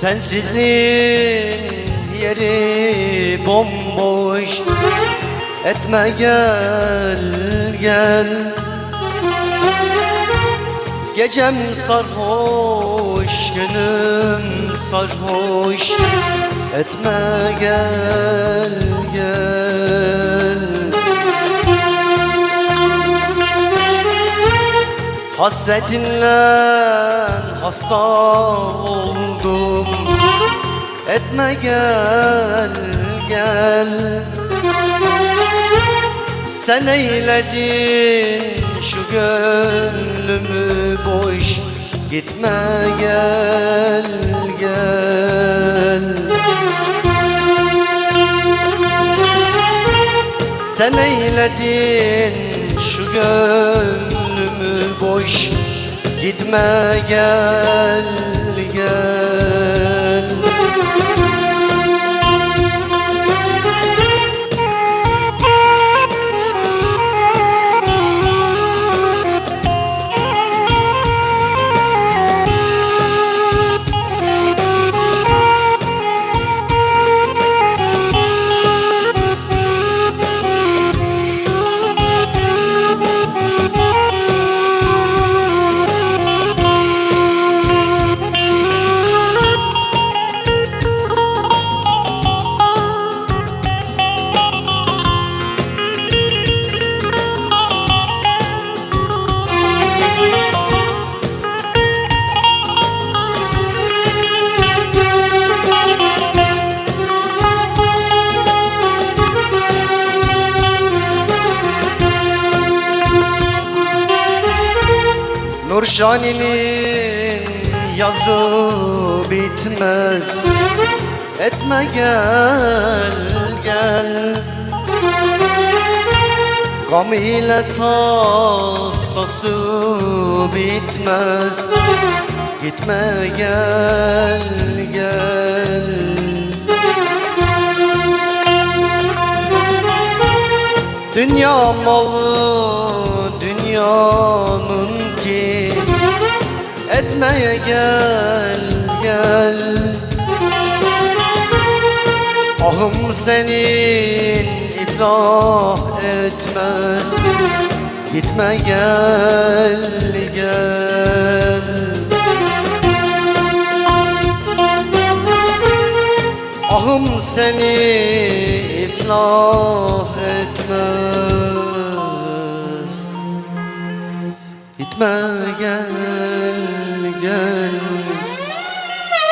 Sensizliğin yeri bomboş. Etme gel gel. Gecem sarhoş, günüm sarhoş. Etme gel gel Hasretinle hasta oldum. Etme gel gel. Sen eyledin şu gönlümü boş. Gitme gel gel. Sen eyledin şu gönlümü boş Gitme gel gel Nurşani'nin yazı bitmez. Etme gel gel. Gam ile tasası bitmez. Gitme gel gel. Dünya malı dünyanın ki Etmeye gel gel. Ahım senin iflah etmez. Gitme gel gel. Ahım seni iflah etmez. Gitme gel